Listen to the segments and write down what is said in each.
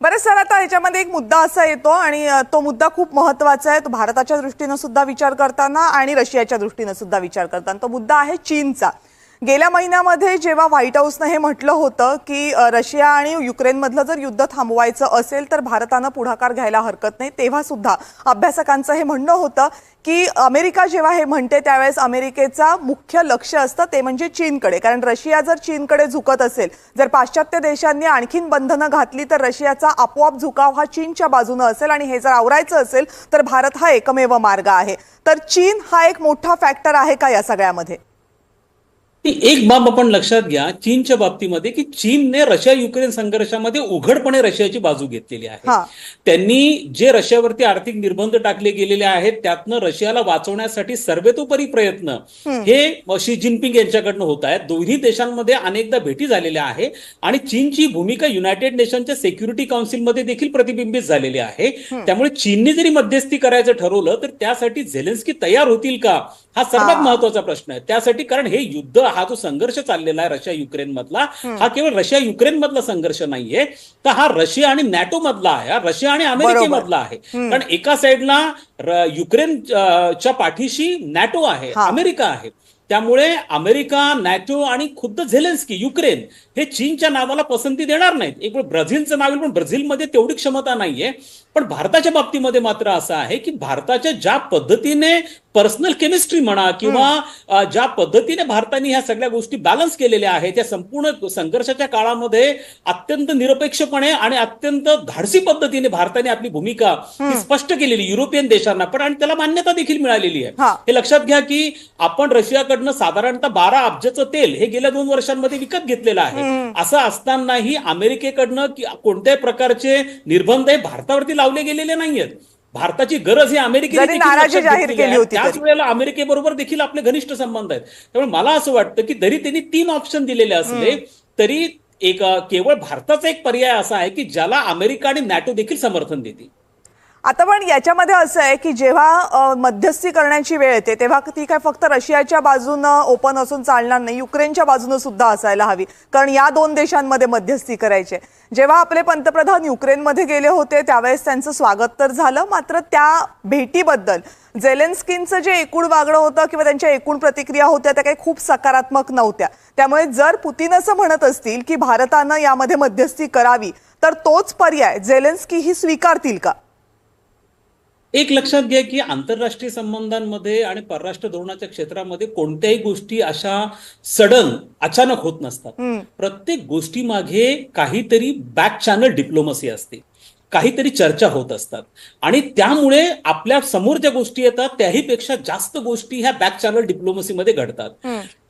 बरं सर आता ह्याच्यामध्ये एक मुद्दा असा येतो आणि तो मुद्दा खूप महत्त्वाचा आहे. तो भारताच्या दृष्टीनं सुद्धा विचार करताना आणि रशियाच्या दृष्टीनं सुद्धा विचार करताना. तो मुद्दा आहे चीनचा. गेल्या महिन्यामध्ये जेव्हा व्हाईट हाऊसनं हे म्हटलं होतं की रशिया आणि युक्रेनमधलं जर युद्ध थांबवायचं असेल तर भारतानं पुढाकार घ्यायला हरकत नाही. तेव्हा सुद्धा अभ्यासकांचं हे म्हणणं होतं की अमेरिका जेव्हा हे म्हणते त्यावेळेस अमेरिकेचा मुख्य लक्ष असतं ते म्हणजे चीनकडे. कारण रशिया जर चीनकडे झुकत असेल जर पाश्चात्य देशांनी आणखीन बंधनं घातली तर रशियाचा आपोआप झुकाव हा चीनच्या बाजूनं असेल आणि हे जर आवरायचं असेल तर भारत हा एकमेव मार्ग आहे. तर चीन हा एक मोठा फॅक्टर आहे का या सगळ्यामध्ये? ती एक बाब आपण लक्षात घ्या चीनच्या बाबतीमध्ये की चीनने रशिया युक्रेन संघर्षामध्ये उघडपणे रशियाची बाजू घेतलेली आहे. त्यांनी जे रशियावरती आर्थिक निर्बंध टाकले गेलेले आहेत त्यातनं रशियाला वाचवण्यासाठी सर्वेतोपरी प्रयत्न हे शी जिनपिंग यांच्याकडनं होत आहेत. दोन्ही देशांमध्ये अनेकदा भेटी झालेल्या आहे आणि चीनची भूमिका युनायटेड नेशनच्या सेक्युरिटी काउन्सिलमध्ये देखील प्रतिबिंबित झालेली आहे. त्यामुळे चीनने जरी मध्यस्थी करायचं ठरवलं तर त्यासाठी झेलेन्स्की तयार होतील का? हा सर्वात. महत्त्वाचा प्रश्न आहे. त्यासाठी कारण हे युद्ध हा जो संघर्ष चाललेला आहे रशिया युक्रेन मधला हा केवळ रशिया युक्रेन मधला संघर्ष नाहीये. तर हा रशिया आणि नॅटो मधला आहे हा रशिया आणि अमेरिकेमधला आहे. कारण एका साइडला युक्रेन च्या पाठीशी नॅटो आहे. अमेरिका आहे. त्यामुळे अमेरिका नॅटो आणि खुद्द झेलेन्स्की युक्रेन हे चीनच्या नावाला पसंती देणार नाहीत. एक वेळ ब्राझीलचं नाव येईल पण ब्राझीलमध्ये तेवढी क्षमता नाहीये. पण भारताच्या बाबतीमध्ये मात्र असं आहे की भारताच्या ज्या पद्धतीने पर्सनल केमिस्ट्री म्हणा किंवा ज्या पद्धतीने भारताने ह्या सगळ्या गोष्टी बॅलन्स केलेल्या आहेत त्या संपूर्ण संघर्षाच्या काळामध्ये अत्यंत निरपेक्षपणे आणि अत्यंत धाडसी पद्धतीने भारताने आपली भूमिका स्पष्ट केलेली युरोपियन देशांना. पण आणि त्याला मान्यता देखील मिळालेली आहे. हा. हे लक्षात घ्या की आपण रशियाकडनं साधारणतः बारा अब्जाचं तेल हे गेल्या दोन वर्षांमध्ये विकत घेतलेलं आहे. असं असतानाही अमेरिकेकडनं की कोणत्याही प्रकारे निर्बंध हे भारतावरती लावले गेलेले नाहीयेत भारताची गरज ही अमेरिकेने जाहीर केली. होती त्याच. वेळेला अमेरिकेबरोबर देखील आपले घनिष्ठ संबंध आहेत त्यामुळे मला असं वाटतं की जरी त्यांनी तीन ऑप्शन दिलेले असले तरी एक केवळ भारताचा एक पर्याय असा आहे की ज्याला अमेरिका आणि नॅटो देखील समर्थन देतील आता पण याच्यामध्ये असं आहे की जेव्हा मध्यस्थी करण्याची वेळ येते तेव्हा ती काय फक्त रशियाच्या बाजूनं ओपन असून चालणार नाही युक्रेनच्या बाजूनं सुद्धा असायला हवी. कारण या दोन देशांमध्ये मध्यस्थी करायची. आहे. जेव्हा आपले पंतप्रधान युक्रेनमध्ये गेले होते त्यावेळेस त्यांचं स्वागत तर झालं मात्र त्या भेटीबद्दल जेलेन्स्कींचं जे एकूण वागणं होतं किंवा त्यांच्या एकूण प्रतिक्रिया होत्या त्या काही खूप सकारात्मक नव्हत्या. त्यामुळे जर पुतीन असं म्हणत असतील की भारतानं यामध्ये मध्यस्थी करावी तर तोच पर्याय झेलेन्स्की ही स्वीकारतील का? एक लक्षात घ्या की आंतरराष्ट्रीय संबंधांमध्ये आणि परराष्ट्र धोरणाच्या क्षेत्रामध्ये कोणत्याही गोष्टी अशा सडन अचानक होत नसतात. प्रत्येक गोष्टी मागे काहीतरी बॅक चॅनल डिप्लोमसी असते. काहीतरी चर्चा होत असतात. आणि त्यामुळे आपल्यासमोर ज्या गोष्टी येतात त्याहीपेक्षा जास्त गोष्टी ह्या बॅक चॅनल डिप्लोमसीमध्ये घडतात.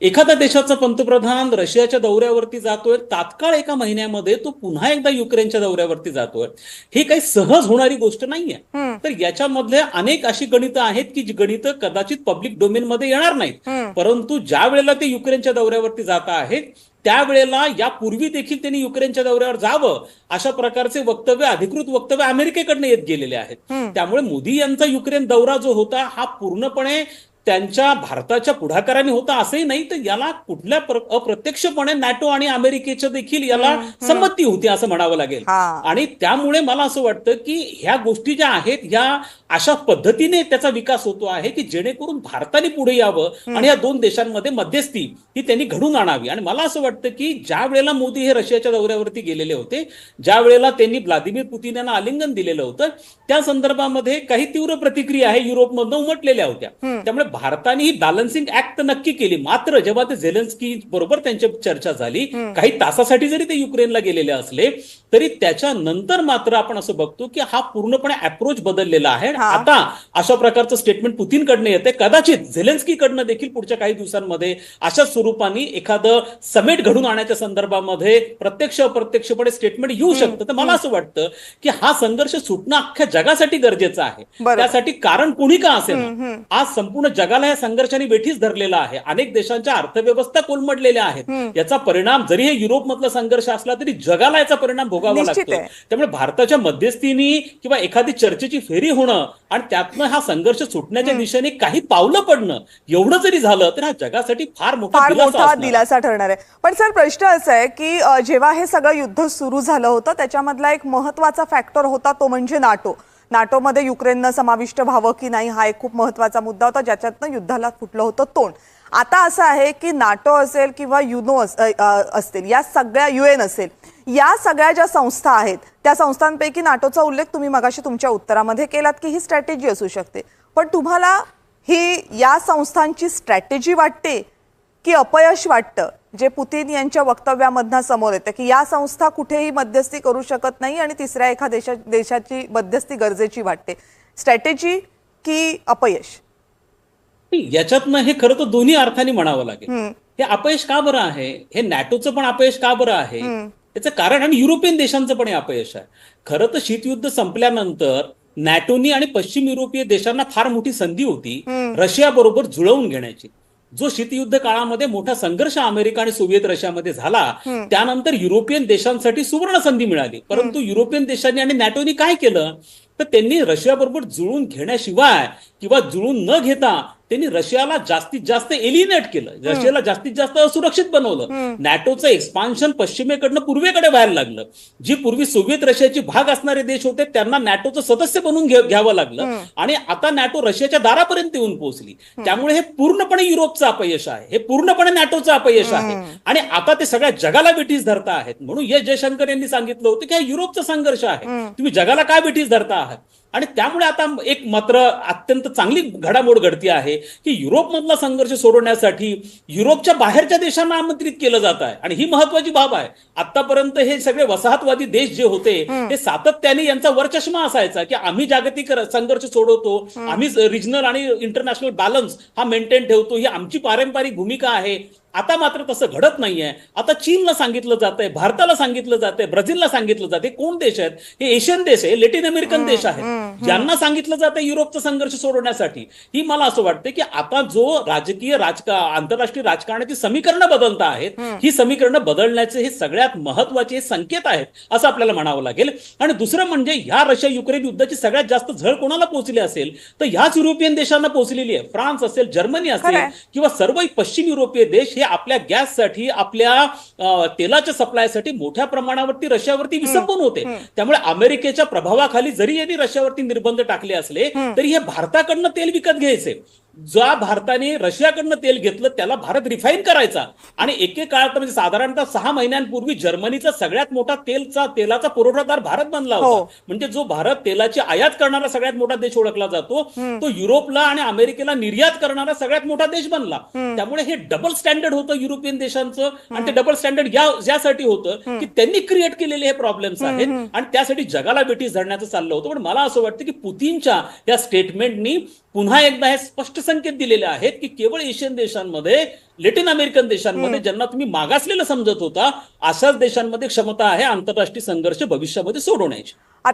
एखाद्या देशाचा पंतप्रधान रशियाच्या दौऱ्यावरती जातोय तात्काळ एका महिन्यामध्ये तो पुन्हा एकदा युक्रेनच्या दौऱ्यावरती जातोय. ही काही सहज होणारी गोष्ट नाहीये. तर याच्यामधले अनेक अशी गणितं आहेत की जी गणितं कदाचित पब्लिक डोमेन मध्ये येणार नाहीत. परंतु ज्या वेळेला ते युक्रेनच्या दौऱ्यावरती जात आहेत त्यावेळेला यापूर्वी देखील त्यांनी युक्रेनच्या दौऱ्यावर जावं अशा प्रकारचे वक्तव्य अधिकृत वक्तव्य अमेरिकेकडनं येत गेलेले आहेत. त्यामुळे मोदी यांचा युक्रेन दौरा जो होता हा पूर्णपणे त्यांच्या भारताच्या पुढाकाराने होता असंही नाही तर याला कुठल्या प्र- अप्रत्यक्षपणे नॅटो आणि अमेरिकेच्या देखील याला संमती होती असं म्हणावं लागेल. आणि त्यामुळे मला असं वाटतं की ह्या गोष्टी ज्या आहेत ह्या अशा पद्धतीने त्याचा विकास होतो आहे की जेणेकरून भारताने पुढे यावं आणि या दोन देशांमध्ये मध्यस्थी ही त्यांनी घडून आणावी. आणि मला असं वाटतं की ज्या वेळेला मोदी हे रशियाच्या दौऱ्यावरती गेलेले होते ज्या वेळेला त्यांनी व्लादिमीर पुतीन यांना आलिंगन दिलेलं होतं त्या संदर्भामध्ये काही तीव्र प्रतिक्रिया आहे युरोपमधनं उमटलेल्या होत्या. त्यामुळे भारताने ही बॅलन्सिंग ऍक्ट तर नक्की केली. मात्र जेव्हा ते झेलेन्स्की बरोबर त्यांची चर्चा झाली काही तासासाठी जरी ते युक्रेनला गेलेले असले तरी त्याच्यानंतर मात्र आपण असं बघतो की हा पूर्णपणे अप्रोच बदललेला आहे. आता अशा प्रकारचं स्टेटमेंट पुतीनकडनं येते. कदाचित झेलेन्स्कीकडनं देखील पुढच्या काही दिवसांमध्ये अशा स्वरूपाने एखादं समेट घडून आणण्याच्या संदर्भामध्ये प्रत्यक्ष अप्रत्यक्षपणे स्टेटमेंट येऊ शकतं. तर मला असं वाटतं की हा संघर्ष सुटणं अख्ख्या जगासाठी गरजेचं आहे. त्यासाठी कारण कोणी का असेल? आज संपूर्ण जगाला या संघर्षाने वेठीच धरलेला आहे. अनेक देशांच्या अर्थव्यवस्था कोलमडलेल्या आहेत. याचा परिणाम जरी हे युरोपमधला संघर्ष असला तरी जगाला याचा परिणाम भोगावा लागतो. त्यामुळे भारताच्या मध्यस्थीनी किंवा एखादी चर्चेची फेरी होणं आणि त्यातनं हा संघर्ष सुटण्याच्या दिशेने काही पावलं पडणं एवढं जरी झालं तर हा जगासाठी फार मोठा दिलासा ठरणार आहे. पण सर प्रश्न असा आहे की जेव्हा हे सगळं युद्ध सुरू झालं होतं त्याच्यामधला एक महत्त्वाचा फॅक्टर होता तो म्हणजे नाटो. नाटोमध्ये युक्रेननं समाविष्ट व्हावं की नाही हा एक खूप महत्त्वाचा मुद्दा होता ज्याच्यातनं युद्धाला फुटलं होतं तोंड. आता असं आहे की नाटो असेल किंवा युनो असतील या सगळ्या युएन असेल या सगळ्या ज्या संस्था आहेत त्या संस्थांपैकी नाटोचा उल्लेख तुम्ही मगाशी तुमच्या उत्तरामध्ये केलात की ही स्ट्रॅटेजी असू शकते. पण तुम्हाला ही या संस्थांची स्ट्रॅटेजी वाटते की अपयश वाटतं? जे पुतीन यांच्या वक्तव्यामधनं समोर येतं की या संस्था कुठेही मध्यस्थी करू शकत नाही आणि तिसऱ्या एका देशा देशाची मध्यस्थी गरजेची वाटते. स्ट्रॅटेजी की अपयश? याच्यातनं हे खरं तर दोन्ही अर्थाने म्हणावं लागेल. हे अपयश का बरं आहे? हे नॅटोचं पण अपयश का बरं आहे? याचं कारण आणि युरोपियन देशांचं पण हे अपयश आहे. खरं तर शीतयुद्ध संपल्यानंतर नॅटोनी आणि पश्चिम युरोपीय देशांना फार मोठी संधी होती. रशिया बरोबर जुळवून घेण्याची. जो शीतयुद्ध काळामध्ये मोठा संघर्ष अमेरिका आणि सोव्हिएत रशियामध्ये झाला त्यानंतर युरोपियन देशांसाठी सुवर्ण संधी मिळाली. परंतु युरोपियन देशांनी आणि नॅटोनी काय केलं? तर त्यांनी रशियाबरोबर जुळून घेण्याशिवाय किंवा जुळून न घेता त्यांनी रशियाला जास्तीत जास्त एलिनेट केलं. रशियाला जास्तीत जास्त असुरक्षित बनवलं. नॅटोचं एक्सपान्शन पश्चिमेकडनं पूर्वेकडे व्हायला लागलं. जी पूर्वी सोव्हिएत रशियाची भाग असणारे देश होते त्यांना नॅटोचं सदस्य बनवून घ्यावं लागलं. आणि आता नॅटो रशियाच्या दारापर्यंत येऊन पोहोचली. त्यामुळे हे पूर्णपणे युरोपचं अपयश आहे. हे पूर्णपणे नॅटोचं अपयश आहे. आणि आता ते सगळ्या जगाला बेठीस धरता आहेत. म्हणून एस जयशंकर यांनी सांगितलं होतं की हा युरोपचा संघर्ष आहे. तुम्ही जगाला काय बेठीस धरता आहात? आणि त्यामुळे आता एक मात्र अत्यंत चांगली घडामोड घडती आहे की युरोपमधला संघर्ष सोडवण्यासाठी युरोपच्या बाहेरच्या देशांना आमंत्रित केलं जात आहे. आणि ही महत्वाची बाब आहे. आतापर्यंत हे सगळे वसाहतवादी देश जे होते ते सातत्याने यांचा वरचष्मा असायचा की आम्ही जागतिक संघर्ष सोडवतो आम्ही रिजनल आणि इंटरनॅशनल बॅलन्स हा मेंटेन ठेवतो ही आमची पारंपरिक भूमिका आहे. आता मात्र तसं घडत नाहीये. आता चीनला सांगितलं जातंय भारताला सांगितलं जातंय ब्राझीलला सांगितलं जाते कोण देश आहेत? हे एशियन देश आहे लेटिन अमेरिकन देश आहेत. ज्यांना सांगितलं जातंय युरोपचा संघर्ष सोडवण्यासाठी. ही मला असं वाटतं की आता जो राजकीय राजका आंतरराष्ट्रीय राजकारणाची समीकरणं बदलत आहेत ही समीकरणं बदलण्याचे हे सगळ्यात महत्त्वाचे संकेत आहेत असं आपल्याला म्हणावं लागेल. आणि दुसरं म्हणजे ह्या रशिया युक्रेन युद्धाची सगळ्यात जास्त झळ कोणाला पोहोचली असेल? तर ह्याच युरोपियन देशांना पोहोचलेली आहे. फ्रान्स असेल जर्मनी असेल. किंवा सर्व पश्चिम युरोपीय देश हे आपल्या गॅससाठी आपल्या तेलाच्या सप्लायसाठी मोठ्या प्रमाणावरती रशियावरती विसंबून होते. त्यामुळे अमेरिकेच्या प्रभावाखाली जरी यांनी रशियावरती निर्बंध टाकले असले तरी हे भारताकडनं तेल विकत घ्यायचे. ज्या भारताने रशियाकडनं तेल घेतलं त्याला भारत रिफाईन करायचा. आणि एके काळात म्हणजे साधारणतः सहा महिन्यांपूर्वी जर्मनीचा सगळ्यात मोठा तेलचा तेलाचा पुरवठादार भारत बनला हो. होता म्हणजे जो भारत तेलाची आयात करणारा सगळ्यात मोठा देश ओळखला जातो तो युरोपला आणि अमेरिकेला निर्यात करणारा सगळ्यात मोठा देश बनला. त्यामुळे हे डबल स्टँडर्ड होतं युरोपियन देशांचं आणि ते डबल स्टँडर्ड या यासाठी होतं की त्यांनी क्रिएट केलेले हे प्रॉब्लेम्स आहेत आणि त्यासाठी जगाला बेटीस धरण्याचं चाललं होतं. पण मला असं वाटतं की पुतीनच्या या स्टेटमेंटनी पुन्हा एकदा हे स्पष्ट संकेत दिलेले आहेत की केवळ एशियन देशांमध्ये लेटिन अमेरिकन देशांमध्ये ज्यांना तुम्ही मागासलेलं समजत होता अशाच देशांमध्ये क्षमता आहे आंतरराष्ट्रीय संघर्ष भविष्यामध्ये सोडवण्याची. आता